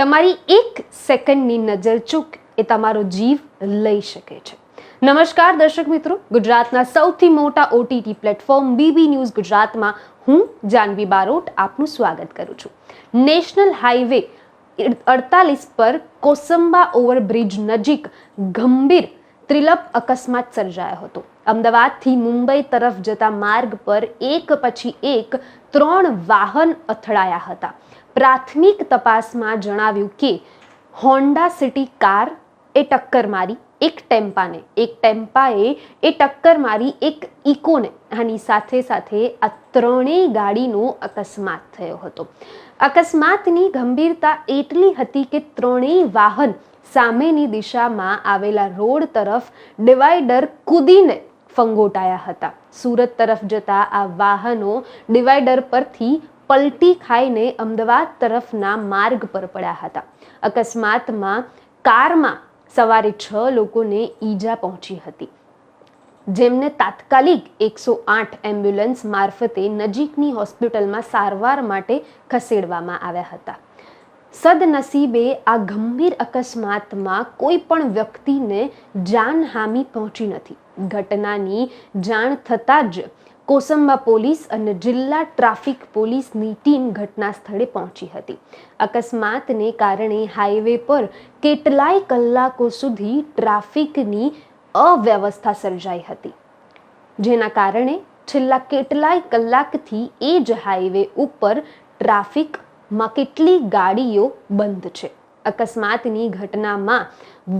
તમારી એક સેકન્ડની નજર ચૂક એ તમારો જીવ લઈ શકે છે. નમસ્કાર દર્શક મિત્રો, ગુજરાતના સૌથી મોટા ઓટીટી પ્લેટફોર્મ બીબી ન્યૂઝ ગુજરાતમાં હું જાનવી બારોટ આપનું સ્વાગત કરું છું. નેશનલ હાઈવે અડતાલીસ પર કોસંબા ઓવરબ્રિજ નજીક ગંભીર ત્રિલપ અકસ્માત સર્જાયો હતો. અમદાવાદથી મુંબઈ તરફ જતા માર્ગ પર એક પછી એક ત્રણ વાહન અથડાયા હતા. પ્રાથમિક તપાસમાં જણાવ્યું કે હોન્ડા સિટી કાર એ ટક્કર મારી એક ટેમ્પાને, એક ટેમ્પાએ એ ટક્કર મારી એક ઇકોને. આની સાથે સાથે આ ત્રણેય ગાડીનો અકસ્માત થયો હતો. અકસ્માતની ગંભીરતા એટલી હતી કે ત્રણેય વાહન સામેની દિશામાં આવેલા રોડ તરફ ડિવાઈડર કૂદીને ફંગોટાયા હતા. સુરત તરફ જતા આ વાહનો ડિવાઈડર પરથી પલટી ખાઈને અમદાવાદ તરફના માર્ગ પર પડ્યા હતા. અકસ્માતમાં કારમાં સવારે છ લોકોને ઈજા પહોંચી હતી. જેમને તાત્કાલિક એકસો આઠ એમ્બ્યુલન્સ મારફતે નજીકની હોસ્પિટલમાં સારવાર માટે ખસેડવામાં આવ્યા હતા. સદનસીબે આ ગંભીર અકસ્માતમાં કોઈ પણ વ્યક્તિને જાનહાનિ પહોંચી નથી. ઘટનાની જાણ થતાં જ કોસંબા પોલીસ અને જિલ્લા ટ્રાફિક પોલીસની ટીમ ઘટના સ્થળે પહોંચી હતી. અકસ્માતને કારણે હાઈવે પર કેટલાય કલાકો સુધી ટ્રાફિકની અવ્યવસ્થા સર્જાઈ હતી. જેના કારણે છેલ્લા કેટલાય કલાકથી એ જ હાઈવે ઉપર ટ્રાફિકમાં કેટલી ગાડીઓ બંધ છે. અકસ્માતની ઘટનામાં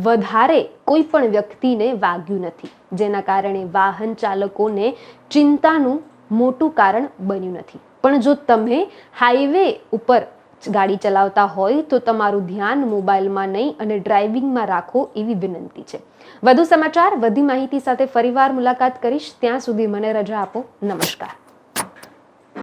વધારે કોઈ પણ વ્યક્તિને વાગ્યું નથી, જેના કારણે વાહન ચાલકોને ચિંતાનું મોટું કારણ બન્યું નથી. પણ જો તમે હાઈવે ઉપર ગાડી ચલાવતા હોય, તો તમારું ધ્યાન મોબાઈલમાં નહીં અને ડ્રાઇવિંગમાં રાખો એવી વિનંતી છે. વધુ સમાચાર, વધુ માહિતી સાથે ફરીવાર મુલાકાત કરીશ. ત્યાં સુધી મને રજા આપો. નમસ્કાર.